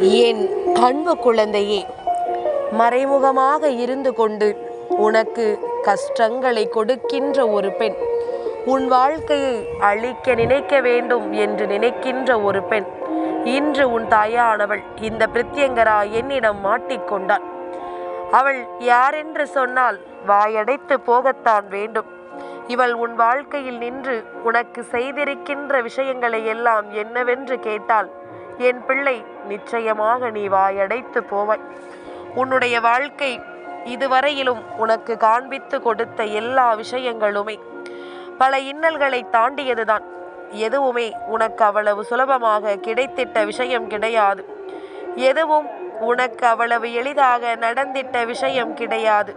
என் அன்பு குழந்தையே மறைமுகமாக இருந்து கொண்டு உனக்கு கஷ்டங்களை கொடுக்கின்ற ஒரு பெண் உன் வாழ்க்கையை அழிக்க நினைக்க வேண்டும் என்று நினைக்கின்ற ஒரு பெண் இன்று உன் தாயானவள் இந்த பிரித்தியங்கரா என்னிடம் மாட்டிக்கொண்டாள் அவள் யாரென்று சொன்னால் வாயடைத்து போகத்தான் வேண்டும். இவள் உன் வாழ்க்கையில் நின்று உனக்கு செய்திருக்கின்ற விஷயங்களை எல்லாம் என்னவென்று கேட்டால் என் பிள்ளை நிச்சயமாக நீ வாயடைத்து போவாய். உன்னுடைய வாழ்க்கை இதுவரையிலும் உனக்கு காண்பித்து கொடுத்த எல்லா விஷயங்களுமே. பல இன்னல்களை தாண்டியதுதான். எதுவுமே உனக்கு அவ்வளவு சுலபமாக கிடைத்திட்ட விஷயம் கிடையாது. எதுவும் உனக்கு அவ்வளவு எளிதாக நடந்திட்ட விஷயம் கிடையாது.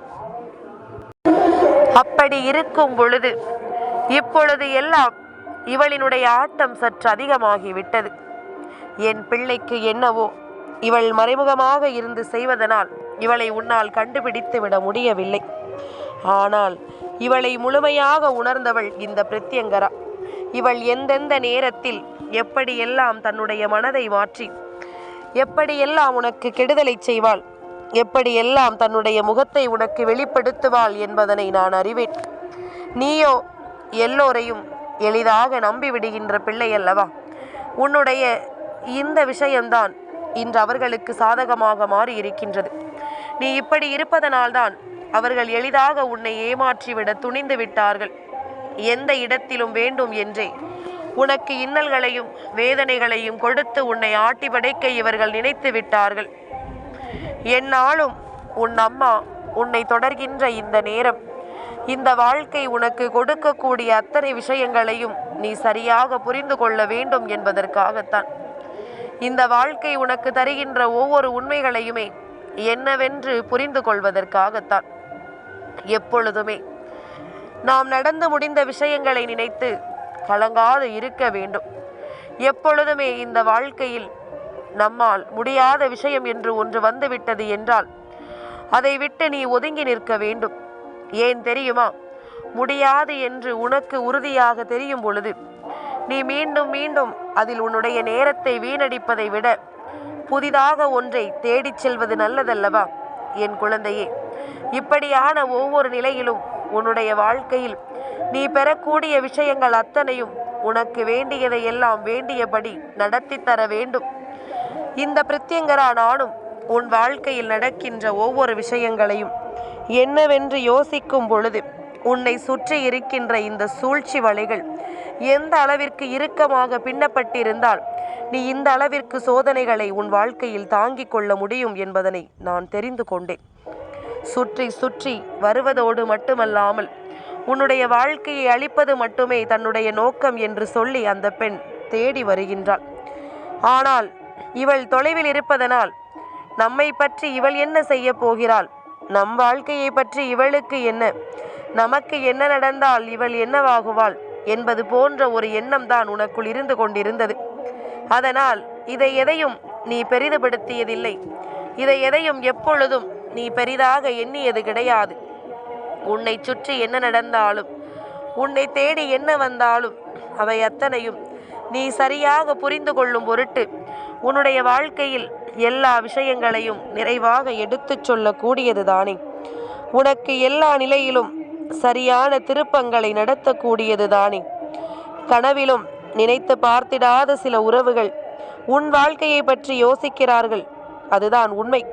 அப்படி இருக்கும் பொழுது இப்பொழுது எல்லாம் இவளினுடைய ஆட்டம் சற்று அதிகமாகிவிட்டது. என் பிள்ளைக்கு என்னவோ இவள் மறைமுகமாக இருந்து செய்வதனால் இவளை உன்னால் கண்டுபிடித்து விட முடியவில்லை. ஆனால் இவளை முழுமையாக உணர்ந்தவள் இந்த பிரத்யங்கரா. இவள் எந்தெந்த நேரத்தில் எப்படியெல்லாம் தன்னுடைய மனதை மாற்றி எப்படியெல்லாம் உனக்கு கெடுதலை செய்வாள் எப்படியெல்லாம் தன்னுடைய முகத்தை உனக்கு வெளிப்படுத்துவாள் என்பதனை நான் அறிவேன். நீயோ எல்லோரையும் எளிதாக நம்பிவிடுகின்ற பிள்ளை அல்லவா? உன்னுடைய இந்த விஷயம்தான் இன்று அவர்களுக்கு சாதகமாக மாறி இருக்கின்றது நீ இப்படி இருப்பதனால்தான் அவர்கள் எளிதாக உன்னை ஏமாற்றிவிட துணிந்து விட்டார்கள். எந்த இடத்திலும் வேண்டும் என்றே. உனக்கு இன்னல்களையும் வேதனைகளையும் கொடுத்து உன்னை ஆட்டி படைக்க இவர்கள் நினைத்து விட்டார்கள். என்னாலும் உன் அம்மா உன்னை தொடர்கின்ற இந்த நேரம் இந்த வாழ்க்கை உனக்கு கொடுக்கக்கூடிய அத்தனை விஷயங்களையும் நீ சரியாக புரிந்து கொள்ள வேண்டும் என்பதற்காகத்தான். இந்த வாழ்க்கை உனக்கு தருகின்ற ஒவ்வொரு உண்மைகளையுமே என்னவென்று புரிந்து கொள்வதற்காகத்தான். எப்பொழுதுமே நாம் நடந்து முடிந்த விஷயங்களை நினைத்து கலங்காது இருக்க வேண்டும். எப்பொழுதுமே இந்த வாழ்க்கையில் நம்மால் முடியாத விஷயம் என்று ஒன்று வந்துவிட்டது என்றால் அதை விட்டு நீ ஒதுங்கி நிற்க வேண்டும். ஏன் தெரியுமா? முடியாது என்று உனக்கு உறுதியாக தெரியும் பொழுது நீ மீண்டும் மீண்டும் அதில் உன்னுடைய நேரத்தை வீணடிப்பதை விட புதிதாக ஒன்றை தேடிச் செல்வது நல்லதல்லவா என் குழந்தையே? இப்படியான ஒவ்வொரு நிலையிலும் உன்னுடைய வாழ்க்கையில் நீ பெறக்கூடிய விஷயங்கள் அத்தனையும் உனக்கு வேண்டியதை எல்லாம் வேண்டியபடி நடத்தி தர வேண்டும். இந்த பிரத்யங்கரா நானும் உன் வாழ்க்கையில் நடக்கின்ற ஒவ்வொரு விஷயங்களையும் என்னவென்று யோசிக்கும் பொழுது உன்னை சுற்றி இருக்கின்ற இந்த சூழ்ச்சி வலைகள் எந்த அளவிற்கு இறுக்கமாக பின்னப்பட்டிருந்தால் நீ இந்த அளவிற்கு சோதனைகளை உன் வாழ்க்கையில் தாங்கிக் கொள்ள முடியும் என்பதனை நான் தெரிந்து கொண்டேன். சுற்றி சுற்றி வருவதோடு மட்டுமல்லாமல் உன்னுடைய வாழ்க்கையை அழிப்பது மட்டுமே தன்னுடைய நோக்கம் என்று சொல்லி அந்த பெண் தேடி வருகின்றாள். ஆனால் இவள் தொலைவில் இருப்பதனால் நம்மை பற்றி இவள் என்ன செய்ய போகிறாள்? நம் வாழ்க்கையை பற்றி இவளுக்கு என்ன? நமக்கு என்ன நடந்தால் இவள் என்னவாகுவாள்? என்பது போன்ற ஒரு எண்ணம் தான் உனக்குள் இருந்து கொண்டிருந்தது. அதனால் இதை எதையும் நீ பெரிதுபடுத்தியதில்லை. இதை எதையும் எப்பொழுதும் நீ பெரிதாக எண்ணியது கிடையாது. உன்னை சுற்றி என்ன நடந்தாலும் உன்னை தேடி என்ன வந்தாலும் அவை அத்தனையும் நீ சரியாக புரிந்து கொள்ளும் பொருட்டு உன்னுடைய வாழ்க்கையில் எல்லா விஷயங்களையும் நிறைவாக எடுத்துச் சொல்லக்கூடியது தானே உனக்கு எல்லா நிலையிலும் சரியான திருப்பங்களை நடத்தக்கூடியது தானே கனவிலும் நினைத்து பார்த்திடாத சில உறவுகள் உன் வாழ்க்கையை பற்றி யோசிக்கிறார்கள். அதுதான் உண்மை.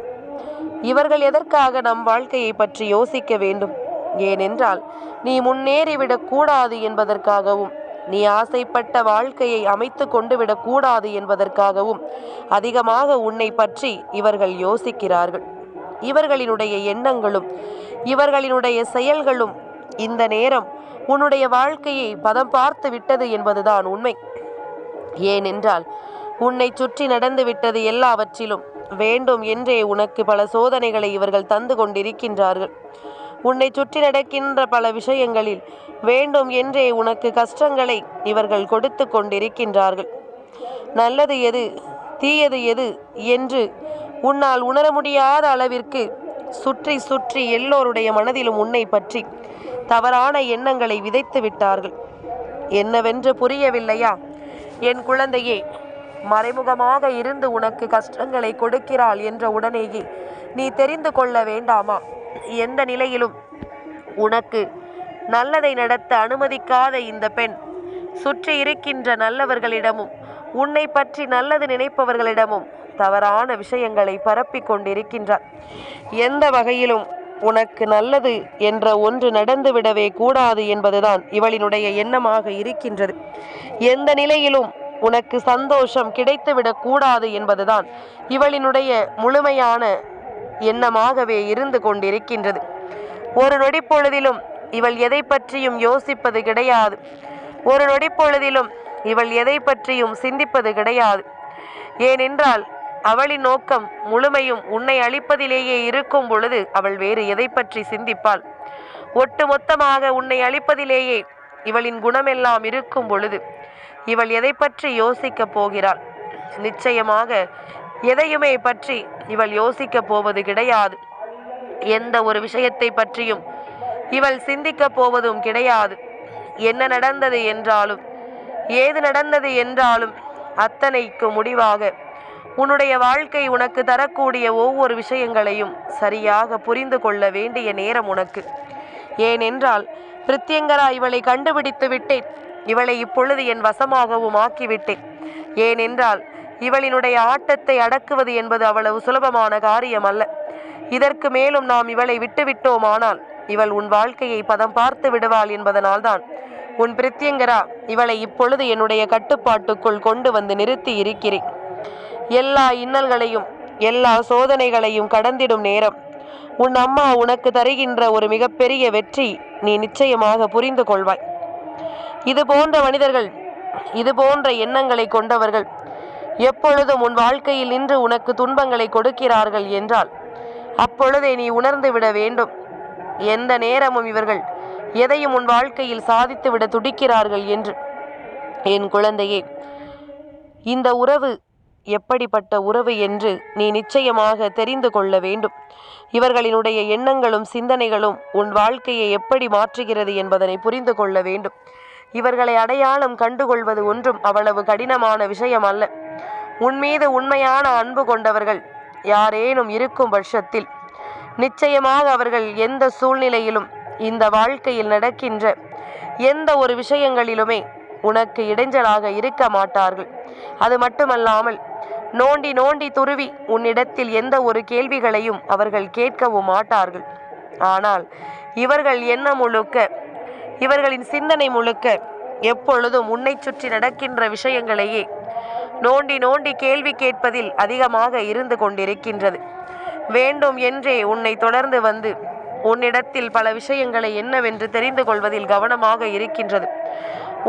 இவர்கள் எதற்காக நம் வாழ்க்கையை பற்றி யோசிக்க வேண்டும்? ஏனென்றால் நீ முன்னேறிவிடக் கூடாது என்பதற்காகவும் நீ ஆசைப்பட்ட வாழ்க்கையை அமைத்து கொண்டு விடக்கூடாது என்பதற்காகவும் அதிகமாக உன்னை பற்றி இவர்கள் யோசிக்கிறார்கள். இவர்களினுடைய எண்ணங்களும் இவர்களினுடைய செயல்களும் இந்த நேரம் உன்னுடைய வாழ்க்கையை பதம் பார்த்து விட்டது என்பதுதான் உண்மை. ஏனென்றால் உன்னை சுற்றி நடந்து விட்டது எல்லாவற்றிலும் வேண்டும் என்றே உனக்கு பல சோதனைகளை இவர்கள் தந்து கொண்டிருக்கின்றார்கள். உன்னை சுற்றி நடக்கின்ற பல விஷயங்களில் வேண்டும் என்றே உனக்கு கஷ்டங்களை இவர்கள் கொடுத்து கொண்டிருக்கின்றார்கள். நல்லது எது தீயது எது என்று உன்னால் உணர முடியாத அளவிற்கு சுற்றி சுற்றி எல்லோருடைய மனதிலும் உன்னை பற்றி தவறான எண்ணங்களை விதைத்து விட்டார்கள். என்னவென்று புரியவில்லையா? என் குழந்தையே மறைமுகமாக இருந்து உனக்கு கஷ்டங்களை கொடுக்கிறாள் என்ற உடனேயே நீ தெரிந்து கொள்ள வேண்டாமா? எந்த நிலையிலும் உனக்கு நல்லதை நடத்த அனுமதிக்காத இந்த பெண் சுற்றி இருக்கின்ற நல்லவர்களிடமும் உன்னை பற்றி நல்லது நினைப்பவர்களிடமும் தவறான விஷயங்களை பரப்பிக் கொண்டிருக்கின்றார். எந்த வகையிலும் உனக்கு நல்லது என்ற ஒன்று நடந்துவிடவே கூடாது என்பதுதான் இவளினுடைய எண்ணமாக இருக்கின்றது. எந்த நிலையிலும் உனக்கு சந்தோஷம் கிடைத்துவிடக் கூடாது என்பதுதான் இவளினுடைய முழுமையான எண்ணமாகவே இருந்து கொண்டிருக்கின்றது. ஒரு நொடிப்பொழுதிலும் இவள் எதை பற்றியும் யோசிப்பது கிடையாது. ஒரு நொடிப்பொழுதிலும் இவள் எதை பற்றியும் சிந்திப்பது கிடையாது. ஏனென்றால் அவளின் நோக்கம் முழுமையும் உன்னை அழிப்பதிலேயே இருக்கும் பொழுது அவள் வேறு எதை பற்றி சிந்திப்பாள்? ஒட்டுமொத்தமாக உன்னை அழிப்பதிலேயே இவளின் குணமெல்லாம் இருக்கும் பொழுது இவள் எதை பற்றி யோசிக்கப் போகிறாள்? நிச்சயமாக எதையுமே பற்றி இவள் யோசிக்கப் போவது கிடையாது. எந்த ஒரு விஷயத்தை பற்றியும் இவள் சிந்திக்கப் போவதும் கிடையாது. என்ன நடந்தது என்றாலும் ஏது நடந்தது என்றாலும் அத்தனைக்கு முடிவாக உன்னுடைய வாழ்க்கை உனக்கு தரக்கூடிய ஒவ்வொரு விஷயங்களையும் சரியாக புரிந்து கொள்ள வேண்டிய நேரம் உனக்கு. ஏனென்றால் பிரித்யங்கரா இவளை கண்டுபிடித்து விட்டேன். இவளை இப்பொழுது என் வசமாகவும் ஆக்கிவிட்டேன். ஏனென்றால் இவளினுடைய ஆட்டத்தை அடக்குவது என்பது அவ்வளவு சுலபமான காரியம் அல்ல இதற்கு மேலும் நாம் இவளை விட்டுவிட்டோமானால் இவள் உன் வாழ்க்கையை பதம் பார்த்து விடுவாள் என்பதனால்தான். உன் பிரித்யங்கரா இவளை இப்பொழுது என்னுடைய கட்டுப்பாட்டுக்குள் கொண்டு வந்து நிறுத்தி இருக்கிறேன். எல்லா இன்னல்களையும் எல்லா சோதனைகளையும் கடந்திடும் நேரம். உன் அம்மா உனக்கு தருகின்ற ஒரு மிகப்பெரிய வெற்றி நீ நிச்சயமாக புரிந்து கொள்வாய். இது போன்ற மனிதர்கள் இது போன்ற எண்ணங்களை கொண்டவர்கள் எப்பொழுதும் உன் வாழ்க்கையில் நின்று உனக்கு துன்பங்களை கொடுக்கிறார்கள் என்றால் அப்பொழுதே நீ உணர்ந்து விட வேண்டும். எந்த நேரமும் இவர்கள் எதையும் உன் வாழ்க்கையில் சாதித்து விட துடிக்கிறார்கள் என்று. என் குழந்தையே இந்த உறவு எப்படிப்பட்ட உறவு என்று நீ நிச்சயமாக தெரிந்து கொள்ள வேண்டும். இவர்களினுடைய எண்ணங்களும் சிந்தனைகளும் உன் வாழ்க்கையை எப்படி மாற்றுகிறது என்பதனை புரிந்து கொள்ள வேண்டும். இவர்களை அடையாளம் கண்டுகொள்வது ஒன்றும் அவ்வளவு கடினமான விஷயம் அல்ல. உன்மீது உண்மையான அன்பு கொண்டவர்கள் யாரேனும் இருக்கும் பட்சத்தில் நிச்சயமாக அவர்கள் எந்த சூழ்நிலையிலும் இந்த வாழ்க்கையில் நடக்கின்ற எந்த ஒரு விஷயங்களிலுமே உனக்கு இடைஞ்சலாக இருக்க மாட்டார்கள். அது மட்டுமல்லாமல் நோண்டி நோண்டி துருவி உன்னிடத்தில் எந்த ஒரு கேள்விகளையும் அவர்கள் கேட்கவும் மாட்டார்கள். ஆனால் இவர்கள் என்ன முழுக்க இவர்களின் சிந்தனை முழுக்க எப்பொழுதும் உன்னை சுற்றி நடக்கின்ற விஷயங்களையே நோண்டி நோண்டி கேள்வி கேட்பதில் அதிகமாக இருந்து கொண்டிருக்கின்றது. வேண்டும் என்றே உன்னை தொடர்ந்து வந்து உன்னிடத்தில் பல விஷயங்களை என்னவென்று தெரிந்து கொள்வதில் கவனமாக இருக்கின்றது.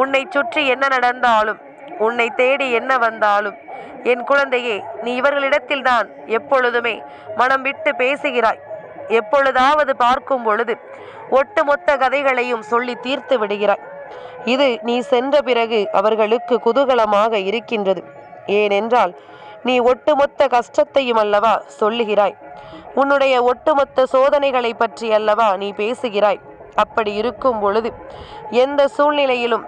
உன்னை சுற்றி என்ன நடந்தாலும் உன்னை தேடி என்ன வந்தாலும் என் குழந்தையே நீ இவர்களிடத்தில்தான் எப்பொழுதுமே மனம் விட்டு பேசுகிறாய். எப்பொழுதாவது பார்க்கும் பொழுது ஒட்டுமொத்த கதைகளையும் சொல்லி தீர்த்து விடுகிறாய். இது நீ சென்ற பிறகு அவர்களுக்கு குதூகலமாக இருக்கின்றது. ஏனென்றால் நீ ஒட்டுமொத்த கஷ்டத்தையும் அல்லவா சொல்லுகிறாய். உன்னுடைய ஒட்டுமொத்த சோதனைகளை பற்றி அல்லவா நீ பேசுகிறாய். அப்படி இருக்கும் பொழுது எந்த சூழ்நிலையிலும்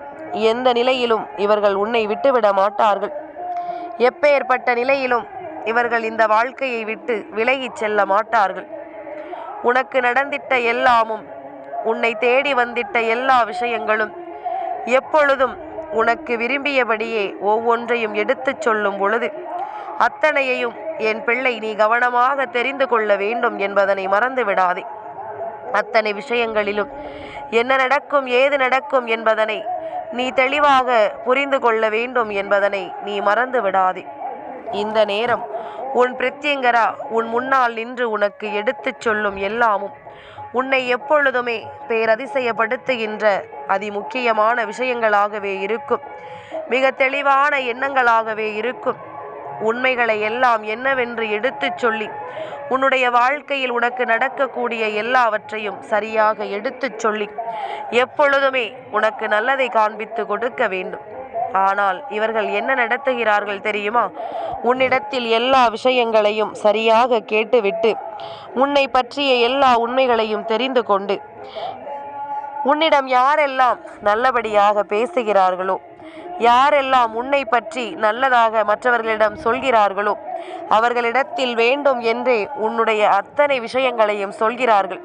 எந்த நிலையிலும் இவர்கள் உன்னை விட்டுவிட மாட்டார்கள். எப்பேற்பட்ட நிலையிலும் இவர்கள் இந்த வாழ்க்கையை விட்டு விலகிச் செல்ல மாட்டார்கள். உனக்கு நடந்திட்ட எல்லாமும் உன்னை தேடி வந்திட்ட எல்லா விஷயங்களும் எப்பொழுதும் உனக்கு விரும்பியபடியே ஒவ்வொன்றையும் எடுத்துச் சொல்லும் பொழுது அத்தனையையும் என் பிள்ளை நீ கவனமாக தெரிந்து கொள்ள வேண்டும் என்பதனை மறந்து விடாதே அத்தனை விஷயங்களிலும் என்ன நடக்கும் ஏது நடக்கும் என்பதனை நீ தெளிவாக புரிந்து கொள்ள வேண்டும் என்பதனை நீ மறந்து விடாதே. இந்த நேரம் உன் பிரத்யங்கரா உன் முன்னால் நின்று உனக்கு எடுத்துச் சொல்லும் எல்லாமும் உன்னை எப்பொழுதுமே பேரதிசயப்படுத்துகின்ற அதிமுக்கியமான விஷயங்களாகவே இருக்கும். மிக தெளிவான எண்ணங்களாகவே இருக்கும். உண்மைகளை எல்லாம் என்னவென்று எடுத்துச் சொல்லி உன்னுடைய வாழ்க்கையில் உனக்கு நடக்கக்கூடிய எல்லாவற்றையும் சரியாக எடுத்துச் சொல்லி எப்பொழுதுமே உனக்கு நல்லதை காண்பித்து கொடுக்க வேண்டும். ஆனால் இவர்கள் என்ன நடத்துகிறார்கள் தெரியுமா? உன்னிடத்தில் எல்லா விஷயங்களையும் சரியாக கேட்டுவிட்டு உன்னை பற்றிய எல்லா உண்மைகளையும் தெரிந்து கொண்டு உன்னிடம் யாரெல்லாம் நல்லபடியாக பேசுகிறார்களோ யாரெல்லாம் உன்னை பற்றி நல்லதாக மற்றவர்களிடம் சொல்கிறார்களோ அவர்களிடத்தில் வேண்டும் என்றே உன்னுடைய அத்தனை விஷயங்களையும் சொல்கிறார்கள்.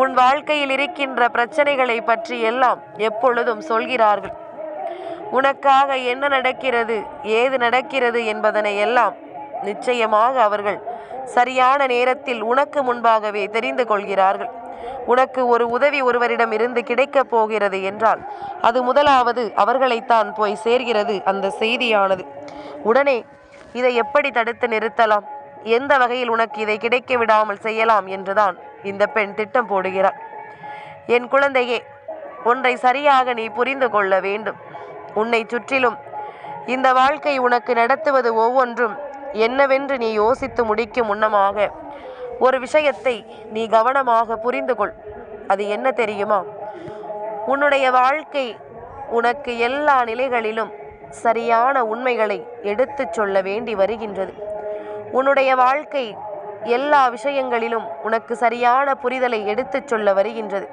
உன் வாழ்க்கையில் இருக்கின்ற பிரச்சனைகளை பற்றி எல்லாம் எப்பொழுதும் சொல்கிறார்கள். உனக்காக என்ன நடக்கிறது ஏது நடக்கிறது என்பதனை எல்லாம் நிச்சயமாக அவர்கள் சரியான நேரத்தில் உனக்கு முன்பாகவே தெரிந்து கொள்கிறார்கள். உனக்கு ஒரு உதவி ஒருவரிடம் இருந்து கிடைக்கப் போகிறது என்றால் அது முதலாவது அவர்களைத்தான் போய் சேர்கிறது அந்த செய்தியானது. உடனே இதை எப்படி தடுத்து நிறுத்தலாம்? எந்த வகையில் உனக்கு இதை கிடைக்க விடாமல் செய்யலாம்? என்றுதான் இந்த பெண் திட்டம் போடுகிறார் என் குழந்தையே ஒன்றை சரியாக நீ புரிந்து கொள்ள வேண்டும். உன்னை சுற்றிலும் இந்த வாழ்க்கை உனக்கு நடத்துவது ஒவ்வொன்றும் என்னவென்று நீ யோசித்து முடிக்கும் முன்னமாக ஒரு விஷயத்தை நீ கவனமாக புரிந்து கொள் அது என்ன தெரியுமா? உன்னுடைய வாழ்க்கை உனக்கு எல்லா நிலைகளிலும் சரியான உண்மைகளை எடுத்துச் சொல்ல வேண்டி வருகின்றது. உன்னுடைய வாழ்க்கை எல்லா விஷயங்களிலும் உனக்கு சரியான புரிதலை எடுத்துச் சொல்ல வருகின்றது.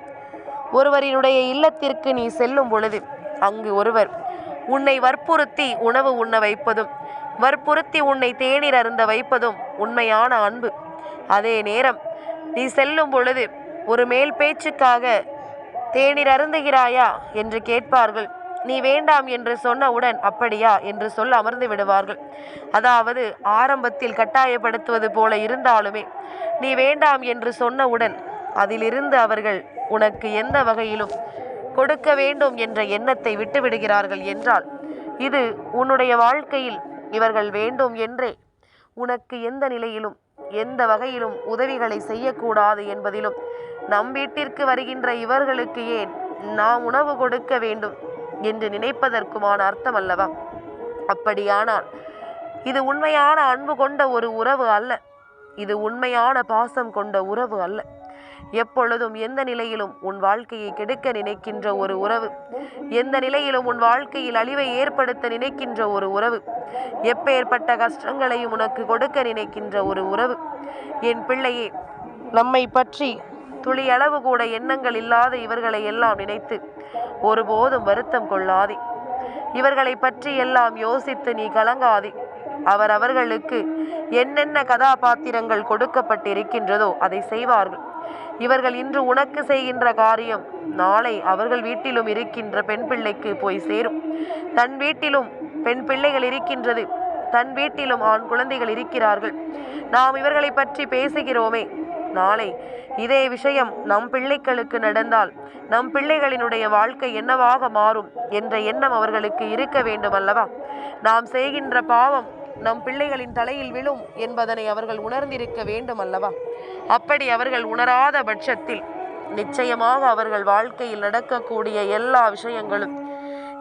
ஒருவரினுடைய இல்லத்திற்கு நீ செல்லும் பொழுது அங்கு ஒருவர் உன்னை வற்புறுத்தி உணவு உண்ண வைப்பதும் வற்புறுத்தி உன்னை தேநீர் அருந்த வைப்பதும் உண்மையான அன்பு. அதே நேரம் நீ செல்லும் பொழுது ஒரு மேல் பேச்சுக்காக தேநீர் அருந்துகிறாயா என்று கேட்பார்கள். நீ வேண்டாம் என்று சொன்னவுடன் அப்படியா என்று சொல்ல அமர்ந்து விடுவார்கள். அதாவது ஆரம்பத்தில் கட்டாயப்படுத்துவது போல இருந்தாலுமே நீ வேண்டாம் என்று சொன்னவுடன் அதிலிருந்து அவர்கள் உனக்கு எந்த வகையிலும் கொடுக்க வேண்டும் என்ற எண்ணத்தை விட்டுவிடுகிறார்கள் என்றால் இது உன்னுடைய வாழ்க்கையில் இவர்கள் வேண்டும் என்றே உனக்கு எந்த நிலையிலும் எந்த வகையிலும் உதவிகளை செய்யக்கூடாது என்பதிலும் நம் வீட்டிற்கு வருகின்ற இவர்களுக்கு ஏன் நாம் உணவு கொடுக்க வேண்டும் என்று நினைப்பதற்குமான அர்த்தம் அல்லவா அப்படியானால் இது உண்மையான அன்பு கொண்ட ஒரு உறவு அல்ல. இது உண்மையான பாசம் கொண்ட உறவு அல்ல. எப்பொழுதும் எந்த நிலையிலும் உன் வாழ்க்கையை கெடுக்க நினைக்கின்ற ஒரு உறவு. எந்த நிலையிலும் உன் வாழ்க்கையில் அழிவை ஏற்படுத்த நினைக்கின்ற ஒரு உறவு. எப்பேற்பட்ட கஷ்டங்களையும் உனக்கு கொடுக்க நினைக்கின்ற ஒரு உறவு. என் பிள்ளையே நம்மை பற்றி துளியளவு கூட எண்ணங்கள் இல்லாத இவர்களை எல்லாம் நினைத்து ஒருபோதும் வருத்தம் கொள்ளாதே. இவர்களை பற்றி எல்லாம் யோசித்து நீ கலங்காதே. அவர் அவர்களுக்கு என்னென்ன கதாபாத்திரங்கள் கொடுக்கப்பட்டிருக்கின்றதோ அதை செய்வார்கள். இவர்கள் இன்று உனக்கு செய்கின்ற காரியம். நாளை அவர்கள் வீட்டிலும் இருக்கின்ற பெண் பிள்ளைக்கு போய் சேரும். தன் வீட்டிலும் பெண் பிள்ளைகள் இருக்கின்றது. தன் வீட்டிலும் ஆண் குழந்தைகள் இருக்கிறார்கள். நாம் இவர்களை பற்றி பேசுகிறோமே. நாளை இதே விஷயம் நம் பிள்ளைகளுக்கு நடந்தால் நம் பிள்ளைகளினுடைய வாழ்க்கை என்னவாக மாறும் என்ற எண்ணம் அவர்களுக்கு இருக்க வேண்டும் அல்லவா நாம் செய்கின்ற பாவம் நம் பிள்ளைகளின் தலையில் விழும் என்பதனை அவர்கள் உணர்ந்திருக்க வேண்டும் அல்லவா அப்படி அவர்கள் உணராத பட்சத்தில் நிச்சயமாக அவர்கள் வாழ்க்கையில் நடக்கக்கூடிய எல்லா விஷயங்களும்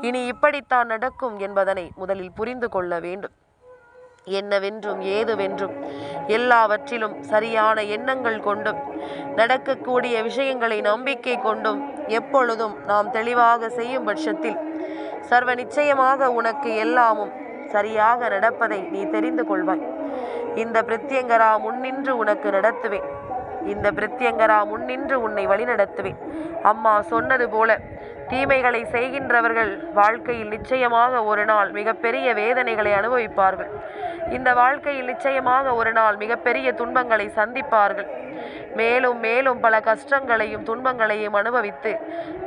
இனி இப்படித்தான் நடக்கும் என்பதனை முதலில் புரிந்து கொள்ள வேண்டும். என்னவென்றும் ஏதுவென்றும் எல்லாவற்றிலும் சரியான எண்ணங்கள் கொண்டும் நடக்கக்கூடிய விஷயங்களை நம்பிக்கை கொண்டும் எப்பொழுதும் நாம் தெளிவாக செய்யும் பட்சத்தில் சர்வ நிச்சயமாக உனக்கு எல்லாமும் சரியாக நடப்பதை நீ தெரிந்து கொள்வாய். இந்த பிரத்யங்கரா முன்னின்று உனக்கு நடத்துவேன். இந்த பிரத்யங்கரா முன்னின்று உன்னை வழிநடத்துவேன். அம்மா சொன்னது போல தீமைகளை செய்கின்றவர்கள் வாழ்க்கையில் நிச்சயமாக ஒரு நாள் மிகப்பெரிய வேதனைகளை அனுபவிப்பார்கள். இந்த வாழ்க்கையில் நிச்சயமாக ஒரு நாள் மிகப்பெரிய துன்பங்களை சந்திப்பார்கள். மேலும் மேலும் பல கஷ்டங்களையும் துன்பங்களையும் அனுபவித்து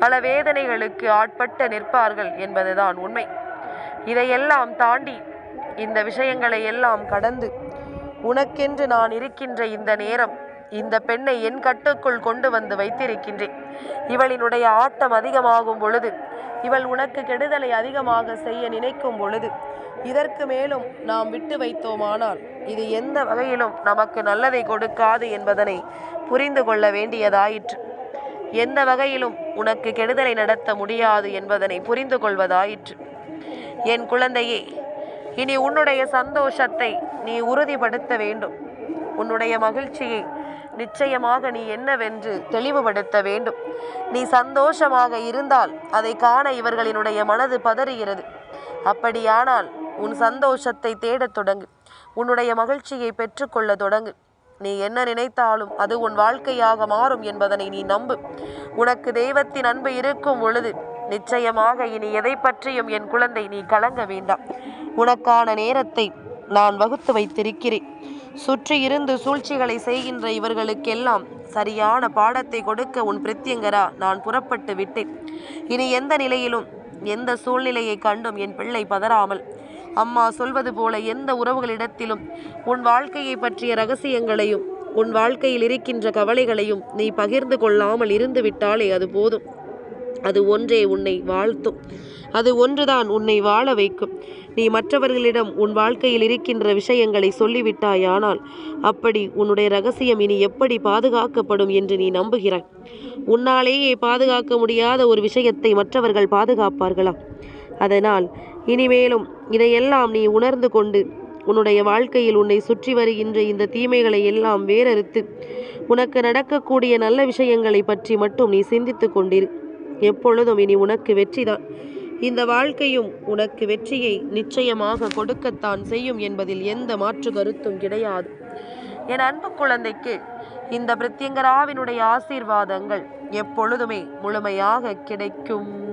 பல வேதனைகளுக்கு ஆட்பட்டு நிற்பார்கள் என்பதுதான் உண்மை. இதையெல்லாம் தாண்டி இந்த விஷயங்களை எல்லாம் கடந்து உனக்கென்று நான் இருக்கின்ற இந்த நேரம் இந்த பெண்ணை என் கட்டுக்குள் கொண்டு வந்து வைத்திருக்கின்றேன். இவளினுடைய ஆட்டம் அதிகமாகும் பொழுது இவள் உனக்கு கெடுதலை அதிகமாக செய்ய நினைக்கும் பொழுது இதற்கு மேலும் நாம் விட்டு வைத்தோமானால் இது எந்த வகையிலும் நமக்கு நல்லதை கொடுக்காது என்பதனை புரிந்து கொள்ள வேண்டியதாயிற்று. எந்த வகையிலும் உனக்கு கெடுதலை நடத்த முடியாது என்பதனை புரிந்து கொள்வதாயிற்று. என் குழந்தையே இனி உன்னுடைய சந்தோஷத்தை நீ உறுதிப்படுத்த வேண்டும். உன்னுடைய மகிழ்ச்சியை நிச்சயமாக நீ என்னவென்று தெளிவுபடுத்த வேண்டும். நீ சந்தோஷமாக இருந்தால் அதை காண இவர்களினுடைய மனது பதறுகிறது. அப்படியானால் உன் சந்தோஷத்தை தேடத் தொடங்கு. உன்னுடைய மகிழ்ச்சியை பெற்றுக்கொள்ள தொடங்கு. நீ என்ன நினைத்தாலும் அது உன் வாழ்க்கையாக மாறும் என்பதனை நீ நம்பு. உனக்கு தெய்வத்தின் அன்பு இருக்கும் பொழுது நிச்சயமாக இனி எதை பற்றியும் என் குழந்தை நீ கலங்க வேண்டாம். உனக்கான நேரத்தை நான் வகுத்து வைத்திருக்கிறேன். சுற்றி இருந்து சூழ்ச்சிகளை செய்கின்ற இவர்களுக்கெல்லாம் சரியான பாடத்தை கொடுக்க உன் பிரித்தியங்கரா நான் புறப்பட்டு விட்டேன். இனி எந்த நிலையிலும் எந்த சூழ்நிலையை கண்டும் என் பிள்ளை பதறாமல். அம்மா சொல்வது போல எந்த உறவுகளிடத்திலும் உன் வாழ்க்கையை பற்றிய ரகசியங்களையும் உன் வாழ்க்கையில் இருக்கின்ற கவலைகளையும் நீ பகிர்ந்து கொள்ளாமல் இருந்து விட்டாலே அது போதும். அது ஒன்றே உன்னை வாழ்த்தும். அது ஒன்றுதான் உன்னை வாழ வைக்கும். நீ மற்றவர்களிடம் உன் வாழ்க்கையில் இருக்கின்ற விஷயங்களை சொல்லிவிட்டாயானால் அப்படி உன்னுடைய ரகசியம் இனி எப்படி பாதுகாக்கப்படும் என்று நீ நம்புகிறாய். உன்னாலேயே பாதுகாக்க முடியாத ஒரு விஷயத்தை மற்றவர்கள் பாதுகாப்பார்களா? அதனால் இனிமேலும் இதையெல்லாம் நீ உணர்ந்து கொண்டு உன்னுடைய வாழ்க்கையில் உன்னை சுற்றி வருகின்ற இந்த தீமைகளை எல்லாம் வேறறுத்து உனக்கு நடக்கக்கூடிய நல்ல விஷயங்களை பற்றி மட்டும் நீ சிந்தித்து கொண்டிரு. எப்பொழுதும் இனி உனக்கு வெற்றிதான் இந்த வாழ்க்கையும் உனக்கு வெற்றியை நிச்சயமாக கொடுக்கத்தான் செய்யும் என்பதில் எந்த மாற்று கருத்தும் கிடையாது. என் அன்பு குழந்தைக்கு இந்த பிரத்யங்கராவினுடைய ஆசீர்வாதங்கள் எப்பொழுதுமே முழுமையாக கிடைக்கும்.